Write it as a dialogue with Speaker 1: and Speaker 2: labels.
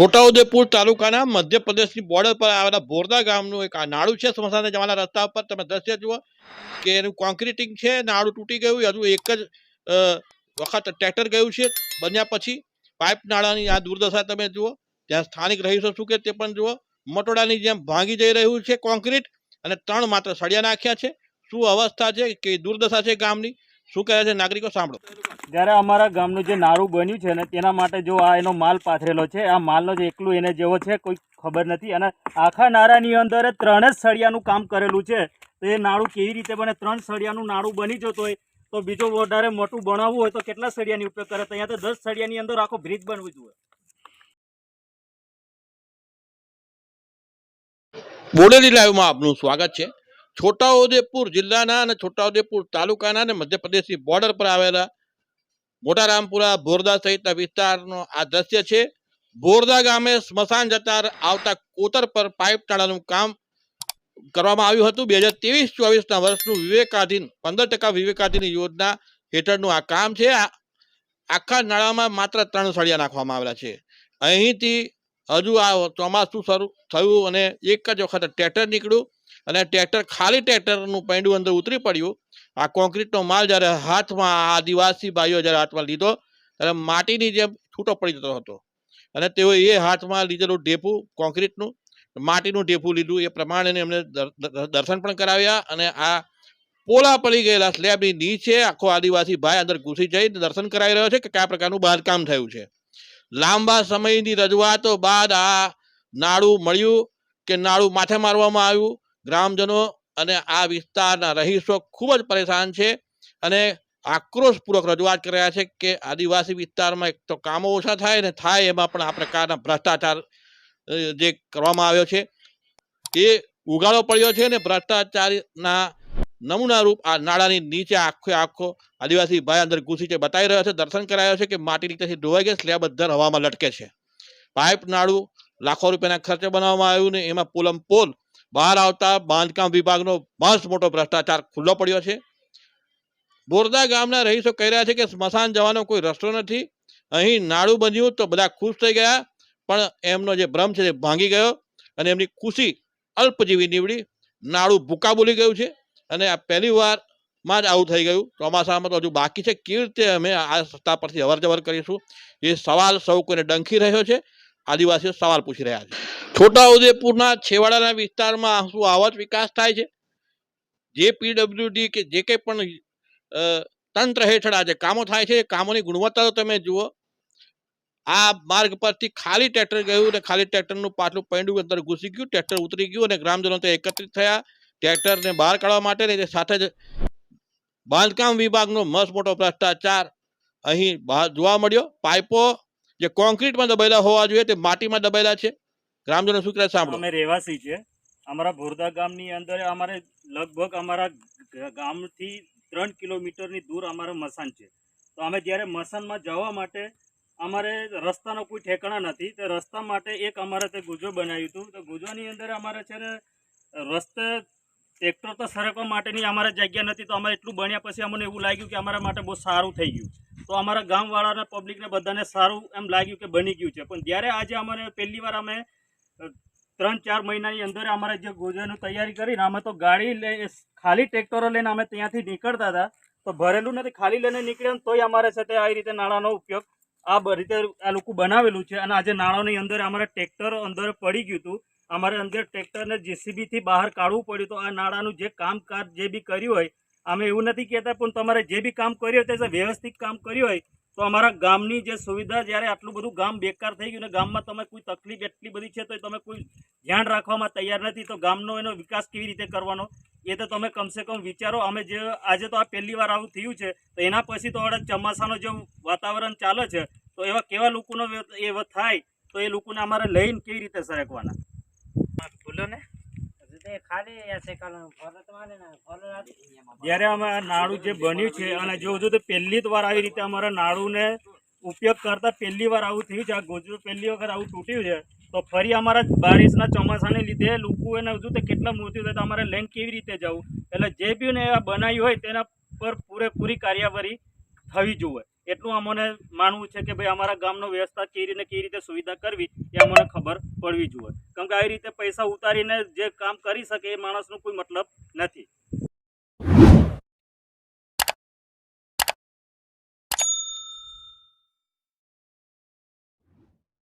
Speaker 1: છોટાઉદેપુર તાલુકાના મધ્યપ્રદેશની બોર્ડર પર આવેલા બોરદા ગામનું એક નાળું છે. સ્મશાને જવાના રસ્તા ઉપર તમે દ્રશ્ય જુઓ કે એનું કોન્ક્રીટિંગ છે, નાળું તૂટી ગયું, હજુ એક જ વખત ટ્રેક્ટર ગયું છે. બન્યા પછી પાઇપ નાળાની આ દુર્દશા તમે જુઓ, ત્યાં સ્થાનિક રહીશો શું કે તે પણ જુઓ મટોડાની જેમ ભાંગી જઈ રહ્યું છે કોન્ક્રીટ અને ત્રણ માત્ર સળિયા નાખ્યા છે. શું અવસ્થા છે કે દુર્દશા છે ગામની? શું કહે છે નાગરિકો સાંભળો.
Speaker 2: જ્યારે અમારા ગામનું જે નાળું બન્યું છે ને તેના માટે જો આ એનો માલ પાથરેલો છે આ માલનો જે એકલું એને જેવો છે કોઈ ખબર નથી. અને આખા નાળાની અંદર ત્રણે ત્રણ જ સળિયાનું કામ કરેલું છે. તો એ નાળું કેવી રીતે બને? ત્રણ સળિયાનું નાળું બની જતું હોય તો બીજો વધારે મોટું બનાવવું હોય તો કેટલા સળિયાની ઉપયોગ કરે? તો અહીંયા તો દસ સળિયાની અંદર આખો બ્રિજ બનવું જોઈએ.
Speaker 1: બોડેલી લાઈવમાં આપનું સ્વાગત છે. છોટાઉદેપુર જિલ્લાના અને છોટાઉદેપુર તાલુકાના અને મધ્યપ્રદેશની બોર્ડર પર આવેલા મોટા રામપુરા બોરદા સહિતના વિસ્તારનો આ દ્રશ્ય છે. બોરદા ગામે સ્મશાન જતા આવતા કોતર પર પાઇપ ટાળાનું કામ કરવામાં આવ્યું હતું. બે હજાર ત્રેવીસ ચોવીસના વર્ષનું વિવેકાધીન, પંદર ટકા વિવેકાધીન યોજના હેઠળનું આ કામ છે. આખા નાળામાં માત્ર ત્રણ સળિયા નાખવામાં આવેલા છે. અહીંથી હજુ આ ચોમાસું શરૂ થયું અને એક જ વખત ટ્રેક્ટર નીકળ્યું અને ટ્રેક્ટર ખાલી ટ્રેક્ટરનું પૈંડું અંદર ઉતરી પડ્યું. આ કોન્ક્રીટનો માલ જ્યારે હાથમાં આદિવાસી ભાઈઓ જ્યારે હાથમાં લીધો, ત્યારે માટીની જેમ છૂટો પડી જતો હતો. અને તેઓ એ હાથમાં લીધેલું ઢેફું કોન્ક્રીટનું માટીનું ઢેફું લીધું. એ પ્રમાણે એમને દર- દર- દર્શન પણ કરાવ્યા અને આ પોલા પડી ગયેલા સ્લેબની નીચે આખો આદિવાસી ભાઈ અંદર ઘૂસી જઈને દર્શન કરાવી રહ્યો છે કે કયા પ્રકારનું બાંધકામ થયું છે. લાંબા સમયની રજૂઆતો બાદ આ નાળું મળ્યું કે નાળું માથે મારવામાં આવ્યું. ગ્રામજનો અને આ વિસ્તારના રહીશો ખૂબ જ પરેશાન છે અને આક્રોશપૂર્વક રજૂઆત કરી રહ્યા છે કે આદિવાસી વિસ્તારમાં એક તો કામો ઓછા થાય ને થાય એમાં પણ આ પ્રકારના ભ્રષ્ટાચાર જે કરવામાં આવ્યો છે. એ ઉગાડો પડ્યો છે ને ભ્રષ્ટાચારના નમૂના રૂપ આ નાળાની નીચે આખો આખો આદિવાસી ભાઈ અંદર ઘૂસી છે. બતાવી રહ્યો છે, દર્શન કરાયો છે કે માટી નીચેથી ધોવાઈ ગઈ સ્લેબ અધ્ધર હવામાં લટકે છે. પાઇપ નાળું લાખો રૂપિયાના ખર્ચે બનાવવામાં આવ્યું ને એમાં પોલમ પોલ બહાર આવતા બાંધકામ વિભાગનો મસ્ત મોટો ભ્રષ્ટાચાર ખુલ્લો પડ્યો છે. બોરદા ગામના રહીશો કહી રહ્યા છે કે સ્મશાન જવાનો કોઈ રસ્તો નથી. અહીં નાળું બન્યું તો બધા ખુશ થઈ ગયા, પણ એમનો જે ભ્રમ છે તે ભાંગી ગયો અને એમની ખુશી અલ્પજીવી નીવડી. નાળું ભૂકા બોલી ગયું છે. અને આ પહેલી વારમાં જ આવું થઈ ગયું. ચોમાસામાં તો હજુ બાકી છે. કેવી રીતે અમે આ સત્તા પરથી અવરજવર કરીશું? એ સવાલ સૌ કોઈને ડંખી રહ્યો છે. આદિવાસીઓ સવાલ પૂછી રહ્યા છે. છોટાઉદેપુરના છેવાડાના વિસ્તારમાં શું આવો વિકાસ થાય છે? જે પીડબ્લ્યુડી કે જે કંઈ પણ તંત્ર હેઠળ આજે કામો થાય છે, એ કામોની ગુણવત્તા તો તમે જુઓ. આ માર્ગ પરથી ખાલી ટ્રેક્ટર ગયું અને ખાલી ટ્રેક્ટરનું પાછલું પૈંડું અંદર ઘૂસી ગયું, ટ્રેક્ટર ઉતરી ગયું અને ગ્રામજનો તો એકત્રિત થયા. ટ્રેક્ટરને બહાર કાઢવા માટે સાથે જ બાંધકામ વિભાગનો મસ્ત મોટો ભ્રષ્ટાચાર અહીં જોવા મળ્યો. પાઇપો જે કોન્ક્રીટમાં દબાયેલા હોવા જોઈએ, તે માટીમાં દબાયેલા છે. ગ્રામજનો શું કહે સાંભળો.
Speaker 2: અમે રહેવાસી છે અમારા ભોરદા ગામની અંદર અમારે લગભગ અમારા ગામથી ત્રણ કિલોમીટરની દૂર અમારું મસાન છે. તો અમે જ્યારે મસાનમાં જવા માટે અમારે રસ્તાનો કોઈ ઠેકાણા નથી, તે રસ્તા માટે એક અમારે તે ગુજો બનાવ્યું હતું. તો ગુજોની અંદર અમારે છે ને રસ્તે ટ્રેક્ટર તો સરકવા માટેની અમારે જગ્યા નથી, તો અમે એટલું બન્યા પછી અમને એવું લાગ્યું કે અમારા માટે બહુ સારું થઈ ગયું. તો અમારા ગામવાળાને પબ્લિકને બધાને સારું એમ લાગ્યું કે બની ગયું છે. પણ જ્યારે આજે અમારે પહેલી વાર અમે ત્રણ ચાર મહિનાની અંદર અમારે જે ગોજાની તૈયારી કરીને અમે તો ગાડી લઈ ખાલી ટ્રેક્ટરો લઈને અમે ત્યાંથી નીકળતા હતા. તો ભરેલું નથી, ખાલી લઈને નીકળ્યા તોય અમારે સાથે આ રીતે નાણાંનો ઉપયોગ આ રીતે આ લોકો બનાવેલું છે. અને આજે નાણાંની અંદર અમારે ટ્રેક્ટર અંદર પડી ગયું હતું. અમારે અંદર ટ્રેક્ટરને જેસીબીથી બહાર કાઢવું પડ્યું તો આ નાણાંનું જે કામકાજ જે બી કર્યું હોય, અમે એવું નથી કહેતા, પણ તમારે જે બી કામ કર્યું હોય, તે વ્યવસ્થિત કામ કર્યું હોય, તો અમારા ગામની જે સુવિધા જ્યારે આટલું બધું ગામ બેકાર થઈ ગયું ને ગામમાં તમે કોઈ તકલીફ એટલી બધી છે તો તમે કોઈ ધ્યાન રાખવામાં તૈયાર નથી, તો ગામનો એનો વિકાસ કેવી રીતે કરવાનો, એ તો તમે કમસે કમ વિચારો, અમે જે આજે તો આ પહેલી વાર આવું થયું છે, તો એના પછી તો હવે ચોમાસાનો જે વાતાવરણ ચાલે છે, તો એવા કેવા લોકોનો એ થાય, તો એ લોકોને અમારે લઈને કેવી રીતે સરકવાના? બોલો ને? જ્યારે અમે આ નાળું જે બન્યું છે અને જો તો પહેલી જ વાર આવી રીતે અમારા નાળુને ઉપયોગ કરતા પહેલી વાર આવું થયું છે આ ગોજરું પહેલી વખત આવું તૂટ્યું છે તો ફરી અમારા બારિશના ચોમાસાને લીધે લોકો એને હજુ તો કેટલા મૃત્યુ થયા તો અમારે લઈને કેવી રીતે જવું? એટલે જે બી ને આ બનાવ્યું હોય તેના પર પૂરેપૂરી કાર્યવાહી થવી જોઈએ. એટલું અમને માનવું છે કે ભાઈ અમારા ગામનો વ્યવસ્થા કેવી રીતે કેવી રીતે સુવિધા કરવી એ અમને ખબર પડવી જોઈએ. કેમ કે આવી રીતે પૈસા ઉતારીને જે કામ કરી શકે એ માણસનો કોઈ મતલબ નથી.